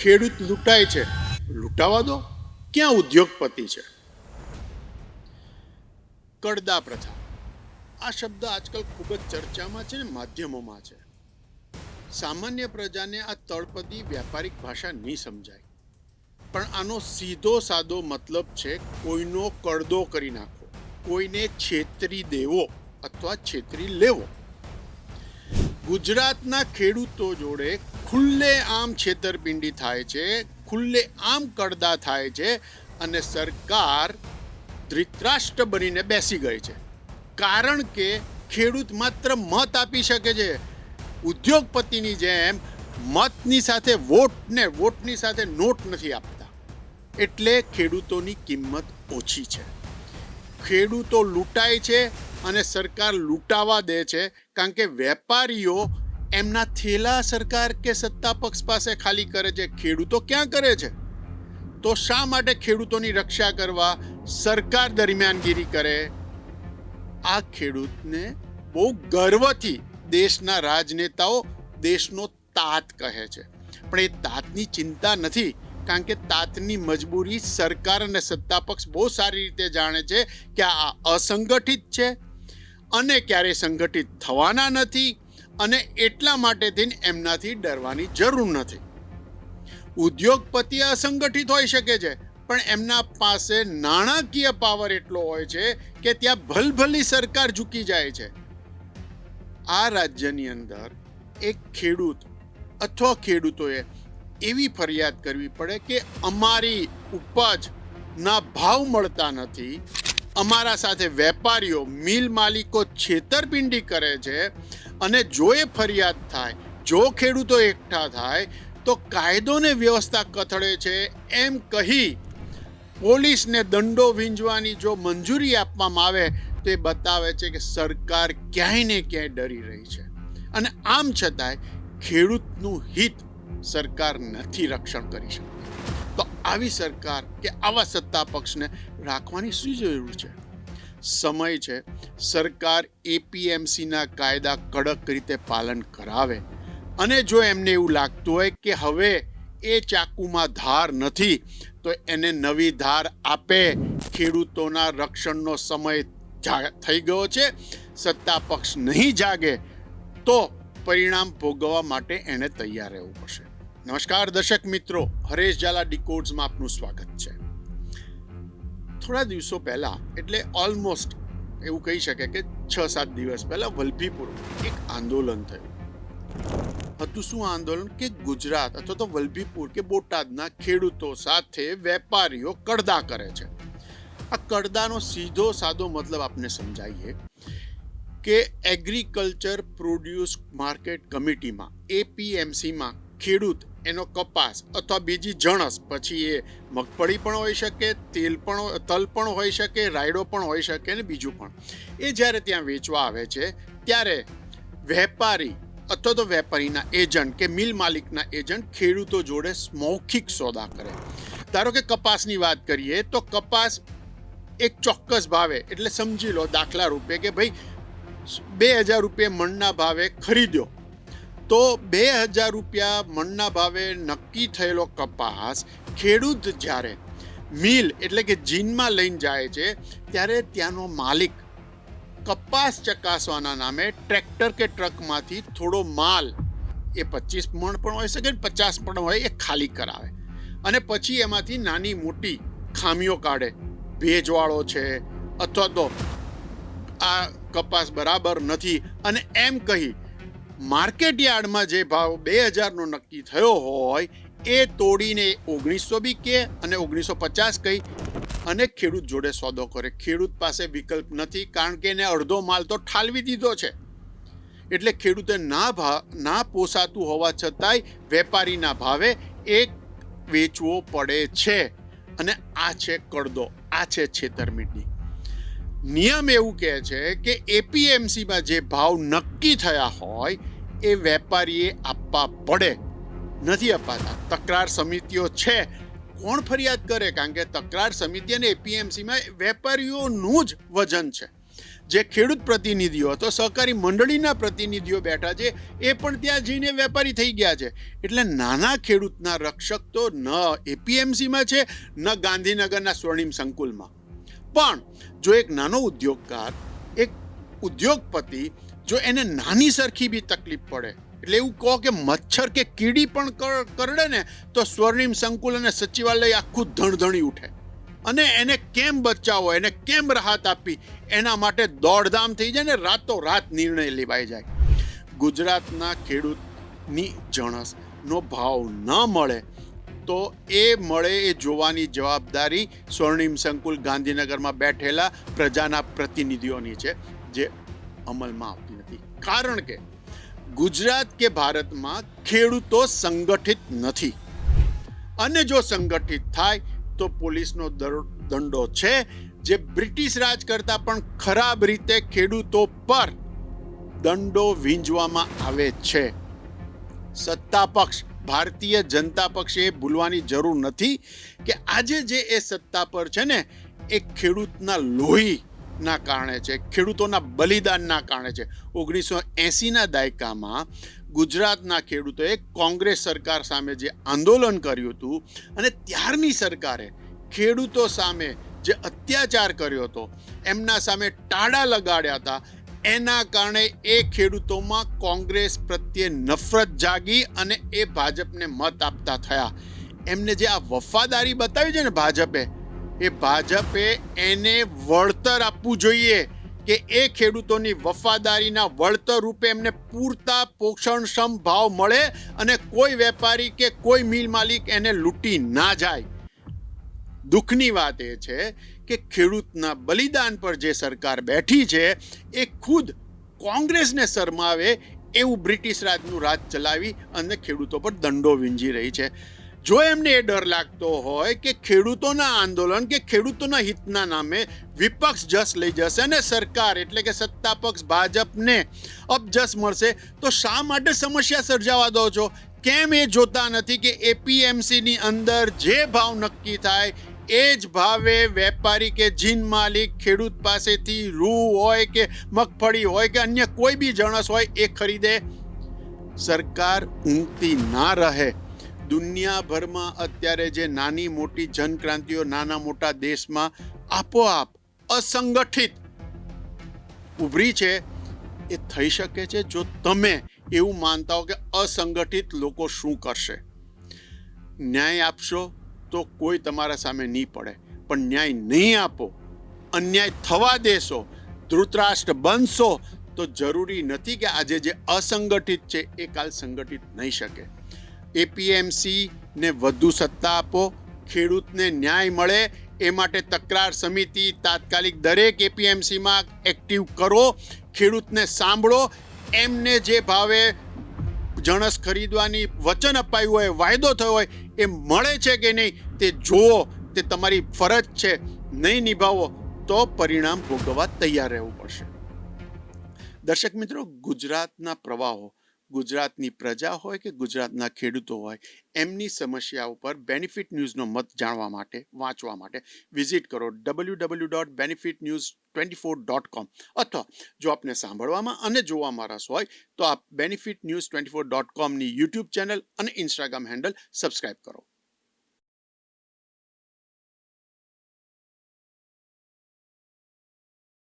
ખેડૂત લૂંટાય છે. લૂંટાવા દો. ક્યાં ઉદ્યોગપતિ છે? કડદા પ્રથા. આ શબ્દ આજકાલ ખૂબ જ ચર્ચામાં છે ને માધ્યમોમાં છે. સામાન્ય પ્રજાને આ તળપદી વ્યાપારિક ભાષા નહીં સમજાય. પણ આનો સીધો સાદો મતલબ છે કોઈનો કડદો કરી નાખવો કોઈને છેતરી દેવો અથવા છેતરી લેવો. ગુજરાતના ખેડૂતો જોડે ખુલ્લે આમ છેતરપિંડી થાય છે ખુલ્લે આમ કડદા થાય છે અને સરકાર ધૃતરાષ્ટ્ર બનીને બેસી ગઈ છે. કારણ કે ખેડૂત માત્ર મત આપી શકે છે. ઉદ્યોગપતિની જેમ મતની સાથે વોટને વોટની સાથે નોટ નથી આપતા. એટલે ખેડૂતોની કિંમત ઓછી છે. ખેડૂતો લૂંટાય છે અને સરકાર લૂંટાવા દે છે. કારણ કે વેપારીઓ એમના થેલા સરકાર કે સત્તા પક્ષ પાસે ખાલી કરે છે? ખેડૂતો ક્યાં કરે છે? તો શા માટે ખેડૂતોની રક્ષા કરવા સરકાર દરમિયાનગીરી કરે? આ ખેડૂતને બહુ ગર્વથી દેશના રાજનેતાઓ દેશનો તાત કહે છે. પણ એ તાતની ચિંતા નથી, કારણ કે તાતની મજબૂરી સરકાર અને સત્તા પક્ષ બહુ સારી રીતે જાણે છે કે આ અસંગઠિત છે અને ક્યારેય સંગઠિત થવાના નથી. અને એટલા માટે થઈને એમનાથી ડરવાની જરૂર નથી. ઉદ્યોગપતિ અસંગઠિત હોઈ શકે છે, પણ એમના પાસે નાણાકીય પાવર એટલો હોય છે કે ત્યાં ભલભલી સરકાર ઝૂકી જાય છે. આ રાજ્યની અંદર એક ખેડૂત અથવા ખેડૂતોએ એવી ફરિયાદ કરવી પડે કે અમારી ઉપજના ભાવ મળતા નથી અમારા સાથે વેપારીઓ, મિલ માલિકો છેતરપિંડી કરે છે અને જો એ ફરિયાદ થાય, જો ખેડૂતો એકઠા થાય, તો કાયદોને વ્યવસ્થા કથળે છે એમ કહી પોલીસને દંડો વીંજવાની જો મંજૂરી આપવામાં આવે, તો એ બતાવે છે કે સરકાર ક્યાંય ને ક્યાંય ડરી રહી છે. અને આમ છતાંય ખેડૂતનું હિત સરકાર નથી રક્ષણ કરી શકતી. આવી સરકાર કે આવા સત્તા પક્ષને રાખવાની શું જરૂર છે? સમય છે. સરકાર એપીએમસીના કાયદા કડક રીતે પાલન કરાવે. અને જો એમને એવું લાગતું હોય કે હવે એ ચાકુમાં ધાર નથી, તો એને નવી ધાર આપે. ખેડૂતોના રક્ષણનો સમય થઈ ગયો છે. સત્તા પક્ષ નહીં જાગે, તો પરિણામ ભોગવવા માટે એણે તૈયાર રહેવું પડશે. નમસ્કાર દર્શક મિત્રો, હરેશ ઝાલા ડીકોડ્સમાં આપનું સ્વાગત છે. થોડા દિવસો પહેલા, એટલે ઓલમોસ્ટ એવું કહી શકે કે છ સાત દિવસ પહેલા વલભીપુર એક આંદોલન થયું. હતું શું આંદોલન? કે ગુજરાત અથવા તો વલભીપુર કે બોટાદના ખેડૂતો સાથે વેપારીઓ કડદા કરે છે. આ કડદાનો સીધો સાદો મતલબ આપને સમજાવીએ કે એગ્રીકલ્ચર પ્રોડ્યુસ માર્કેટ કમિટીમાં એપીએમસીમાં ખેડૂત એનો કપાસ અથવા બીજી જણસ, પછી એ મગફળી પણ હોઈ શકે, તેલ પણ તલ પણ હોઈ શકે, રાયડો પણ હોઈ શકે ને બીજું પણ. એ જ્યારે ત્યાં વેચવા આવે છે, ત્યારે વેપારી અથવા તો વેપારીના એજન્ટ કે મિલ માલિકના એજન્ટ ખેડૂતો જોડે મૌખિક સોદા કરે. ધારો કે કપાસની વાત કરીએ, તો કપાસ એક ચોક્કસ ભાવે, એટલે સમજી લો દાખલા રૂપે કે ભાઈ, બે હજાર રૂપિયા મણના ભાવે ખરીદ્યો. તો બે હજાર રૂપિયા મણના ભાવે નક્કી થયેલો કપાસ ખેડૂત જ્યારે મિલ એટલે કે જીનમાં લઈને જાય છે, ત્યારે ત્યાંનો માલિક કપાસ ચકાસવાના નામે ટ્રેક્ટર કે ટ્રકમાંથી થોડો માલ, એ પચીસ મણ પણ હોઈ શકે પચાસ પણ હોય, એ ખાલી કરાવે. અને પછી એમાંથી નાની મોટી ખામીઓ કાઢે. ભેજવાળો છે અથવા તો આ કપાસ બરાબર નથી. અને એમ કહી માર્કેટ યાર્ડમાં જે ભાવ બે હજારનો નક્કી થયો હોય, એ તોડીને ઓગણીસો બી કે અને ઓગણીસો પચાસ કહી અને ખેડૂત જોડે સોદો કરે ખેડૂત પાસે વિકલ્પ નથી કારણ કે એને અડધો માલ તો ઠાલવી દીધો છે. એટલે ખેડૂતે ના ભાવ ના પોસાતું હોવા છતાંય વેપારીના ભાવે એ વેચવો પડે છે. અને આ છે કડદો આ છે છેતરમીટી નિયમ એવું કહે છે કે એપીએમસીમાં જે ભાવ નક્કી થયા હોય એ વેપારીએ આપવા પડે. નથી અપાતા. તકરાર સમિતિઓ છે. કોણ ફરિયાદ કરે? કારણ કે તકરાર સમિતિ અને એપીએમસીમાં વેપારીઓનું જ વજન છે. જે ખેડૂત પ્રતિનિધિઓ અથવા સહકારી મંડળીના પ્રતિનિધિઓ બેઠા છે, એ પણ ત્યાં જઈને વેપારી થઈ ગયા છે. એટલે નાના ખેડૂતના રક્ષક તો ન એપીએમસીમાં છે, ન ગાંધીનગરના સ્વર્ણિમ સંકુલમાં. પણ જો એક નાનો ઉદ્યોગકાર, એક ઉદ્યોગપતિ જો એને નાની સરખી બી તકલીફ પડે, એટલે એવું કહો કે મચ્છર કે કીડી પણ કર- કરડે ને, તો સ્વર્ણિમ સંકુલ અને સચિવાલય આખું ધણધણી ઉઠે. અને એને કેમ બચાવો એને કેમ રાહત આપવી, એના માટે દોડધામ થઈ જાય ને રાતો રાત નિર્ણય લેવાઈ જાય. ગુજરાતના ખેડૂતની જણસનો ભાવ ન મળે, તો એ મળે એ જોવાની જવાબદારી સ્વર્ણિમ સંકુલ ગાંધીનગરમાં બેઠેલા પ્રજાના પ્રતિનિધિઓની છે, જે અમલમાં આવતી નથી. કારણ કે ગુજરાત કે ભારતમાં ખેડૂતો સંગઠિત નથી. અને જો સંગઠિત થાય, તો પોલીસનો દંડો છે, જે બ્રિટિશ રાજ કરતાં પણ ખરાબ રીતે ખેડૂતો પર દંડો વીંજવામાં આવે છે. સત્તા પક્ષ, ભારતીય જનતા પક્ષે એ ભૂલવાની જરૂર નથી કે આજે જે એ સત્તા પર છે ને એ ખેડૂતના લોહીના કારણે છે, ખેડૂતોના બલિદાનના કારણે છે. ઓગણીસો એંસીના દાયકામાં ગુજરાતના ખેડૂતોએ કોંગ્રેસ સરકાર સામે જે આંદોલન કર્યું હતું અને ત્યારની સરકારે ખેડૂતો સામે જે અત્યાચાર કર્યો હતો, એમના સામે ટાળા લગાડ્યા હતા. એના કારણે એ ખેડૂતોમાં કોંગ્રેસ પ્રત્યે નફરત જાગી અને એ ભાજપને મત આપતા થયા. એમને જે આ વફાદારી બતાવી છે ને ભાજપે એ ભાજપે એને વળતર આપવું જોઈએ કે એ ખેડૂતોની વફાદારીના વળતર રૂપે એમને પૂરતા પોષણક્ષમ ભાવ મળે અને કોઈ વેપારી કે કોઈ મિલ માલિક એને લૂંટી ના જાય. દુઃખની વાત એ છે કે ખેડૂતના બલિદાન પર જે સરકાર બેઠી છે, એ ખુદ કોંગ્રેસને શરમાવે એવું બ્રિટિશ રાજનું રાજ ચલાવી અને ખેડૂતો પર દંડો વીંજી રહી છે. જો એમને એ ડર લાગતો હોય કે ખેડૂતોના આંદોલન કે ખેડૂતોના હિતના નામે વિપક્ષ જસ લઈ જશે અને સરકાર એટલે કે સત્તા પક્ષ ભાજપને અપજસ મળશે, તો શા માટે સમસ્યા સર્જાવા દો છો? કેમ એ જોતા નથી કે એપીએમસીની અંદર જે ભાવ નક્કી થાય એ જ ભાવે વેપારી કે જીન માલિક ખેડૂત પાસેથી રૂ હોય કે મગફળી હોય કે અન્ય કોઈ બી જણસ હોય એ ખરીદે? સરકાર ઊંઘતી ના રહે. દુનિયાભરમાં અત્યારે જે નાની મોટી જનક્રાંતિઓ નાના મોટા દેશમાં આપોઆપ અસંગઠિત ઉભરી છે, એ થઈ શકે છે જો તમે એવું માનતા હો કે અસંગઠિત લોકો શું કરશે. ન્યાય આપશો તો કોઈ તમારા સામે નહીં પડે, પણ ન્યાય નહીં આપો, અન્યાય થવા દેશો, ધૃતરાષ્ટ્ર બનશો તો જરૂરી નથી કે આજે જે અસંગઠિત છે એ કાલ સંગઠિત નહીં શકે. એપીએમસી ને વધુ સત્તા આપો, ખેડૂતને ન્યાય મળે, એ માટે તકરાર સમિતિ તાત્કાલિક દરેક એપીએમસીમાં એક્ટિવ કરો, ખેડૂતને સાંભળો, એમને જે ભાવે જણસ ખરીદવાની વચન અપાયું હોય, વાયદો થયો હોય, એ મળે છે કે નહીં, તે જુઓ, તે તમારી ફરજ છે, નહીં નિભાવો, તો પરિણામ ભોગવવા તૈયાર રહેવું પડશે. દર્શક મિત્રો, ગુજરાતના પ્રવાહો ગુજરાતની પ્રજા હોય કે ગુજરાતના ખેડૂતો હોય, એમની સમસ્યા ઉપર બેનિફિટ ન્યૂઝનો મત જાણવા માટે, વાંચવા માટે વિઝિટ કરો W W dot benefit news twenty four dot com અથવા જો આપને સાંભળવામાં અને જોવામાં રસ હોય, તો આપ benefit news twenty four dot કોમની YouTube channel અને ઇન્સ્ટાગ્રામ હેન્ડલ સબસ્ક્રાઈબ કરો.